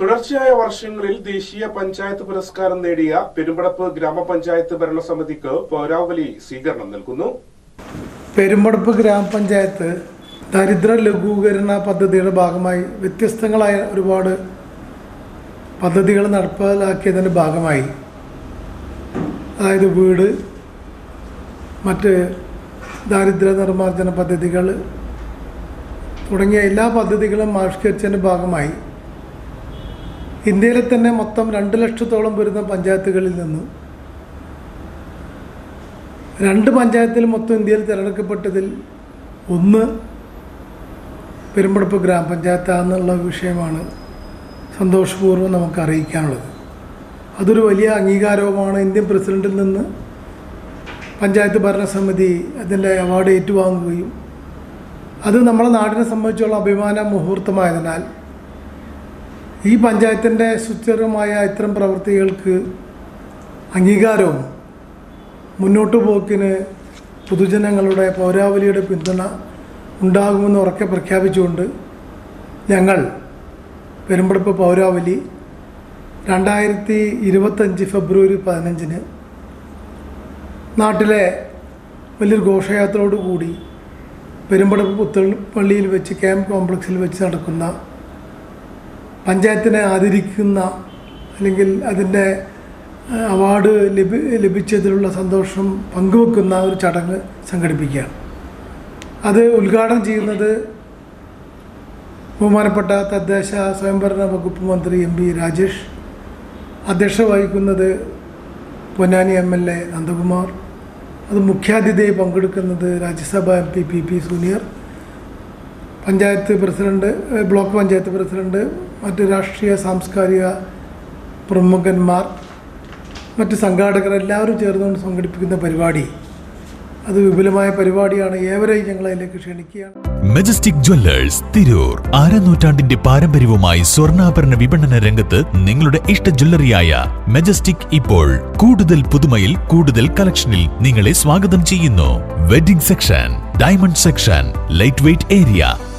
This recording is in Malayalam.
തുടർച്ചയായ വർഷങ്ങളിൽ ദേശീയ പഞ്ചായത്ത് പുരസ്കാരം നേടിയ പെരുമ്പടപ്പ് ഗ്രാമപഞ്ചായത്ത് ഭരണസമിതിക്ക് പൗരാവലി സ്വീകരണം നൽകുന്നു. പെരുമ്പടപ്പ് ഗ്രാമപഞ്ചായത്ത് ദരിദ്ര ലഘൂകരണ പദ്ധതിയുടെ ഭാഗമായി വ്യത്യസ്തങ്ങളായ ഒരുപാട് പദ്ധതികൾ നടപ്പിലാക്കിയതിന്റെ ഭാഗമായി. അതായത് വീട് മറ്റ് ദാരിദ്ര്യ നിർമ്മാർജന പദ്ധതികൾ തുടങ്ങിയ എല്ലാ പദ്ധതികളും ആവിഷ്കരിച്ചതിന്റെ ഭാഗമായി ഇന്ത്യയിലെ തന്നെ മൊത്തം രണ്ട് ലക്ഷത്തോളം വരുന്ന പഞ്ചായത്തുകളിൽ നിന്ന് രണ്ട് പഞ്ചായത്തിൽ മൊത്തം ഇന്ത്യയിൽ തിരഞ്ഞെടുക്കപ്പെട്ടതിൽ ഒന്ന് പെരുമ്പടപ്പ് ഗ്രാമപഞ്ചായത്താണെന്നുള്ള വിഷയമാണ് സന്തോഷപൂർവം നമുക്ക് അറിയിക്കാനുള്ളത്. അതൊരു വലിയ അംഗീകാരവുമാണ്. ഇന്ത്യൻ പ്രസിഡന്റിൽ നിന്ന് പഞ്ചായത്ത് ഭരണസമിതി അതിന്റെ അവാർഡ് ഏറ്റുവാങ്ങുകയും അത് നമ്മുടെ നാടിനെ സംബന്ധിച്ചുള്ള അഭിമാന മുഹൂർത്തമായതിനാൽ ഈ പഞ്ചായത്തിന്റെ സുസ്ഥിരമായ ഇത്തരം പ്രവൃത്തികൾക്ക് അംഗീകാരവും മുന്നോട്ട് പോക്കിന് പൊതുജനങ്ങളുടെ പൗരാവലിയുടെ പിന്തുണ ഉണ്ടാകുമെന്ന് ഉറക്കെ പ്രഖ്യാപിച്ചുകൊണ്ട് ഞങ്ങൾ പെരുമ്പടപ്പ് പൗരാവലി രണ്ടായിരത്തി ഇരുപത്തഞ്ച് ഫെബ്രുവരി പതിനഞ്ചിന് നാട്ടിലെ വലിയൊരു ഘോഷയാത്രയോടുകൂടി പെരുമ്പടപ്പ് പുത്തപ്പള്ളിയിൽ വെച്ച് ക്യാമ്പ് കോംപ്ലക്സിൽ വെച്ച് നടക്കുന്ന പഞ്ചായത്തിനെ ആദരിക്കുന്ന അല്ലെങ്കിൽ അതിന്റെ അവാർഡ് ലഭി ലഭിച്ചതിലുള്ള സന്തോഷം പങ്കുവെക്കുന്ന ഒരു ചടങ്ങ് സംഘടിപ്പിക്കുകയാണ്. അത് ഉദ്ഘാടനം ചെയ്യുന്നത് ബഹുമാനപ്പെട്ട തദ്ദേശ സ്വയംഭരണ വകുപ്പ് മന്ത്രി എം പി രാജേഷ് അധ്യക്ഷ വഹിക്കുന്നത് Ponnani M L A Nandakumar അത് മുഖ്യാതിഥിയായി പങ്കെടുക്കുന്നത് Rajya Sabha M P P P Suneer panchayat president block panchayat president മറ്റ് രാഷ്ട്രീയ സാംസ്കാരിക പ്രമുഖന്മാർ മറ്റ് സംഘാടകർ എല്ലാവരും ചേർന്നുകൊണ്ട് സംഘടിപ്പിക്കുന്ന പരിപാടി. അത് വിപുലമായ പരിപാടിയാണ്. ഏവരെയും ഞങ്ങൾ അതിലേക്ക് ക്ഷണിക്കുകയാണ്. Majestic Jewellers Tirur. ആരനൂറ്റാണ്ടിന്റെ പാരമ്പര്യവുമായി സ്വർണാഭരണ വിപണന രംഗത്ത് നിങ്ങളുടെ ഇഷ്ട ജ്വല്ലറിയായ മെജസ്റ്റിക് ഇപ്പോൾ കൂടുതൽ പുതുമയിൽ കൂടുതൽ കളക്ഷനിൽ നിങ്ങളെ സ്വാഗതം ചെയ്യുന്നു. Wedding section diamond section light weight area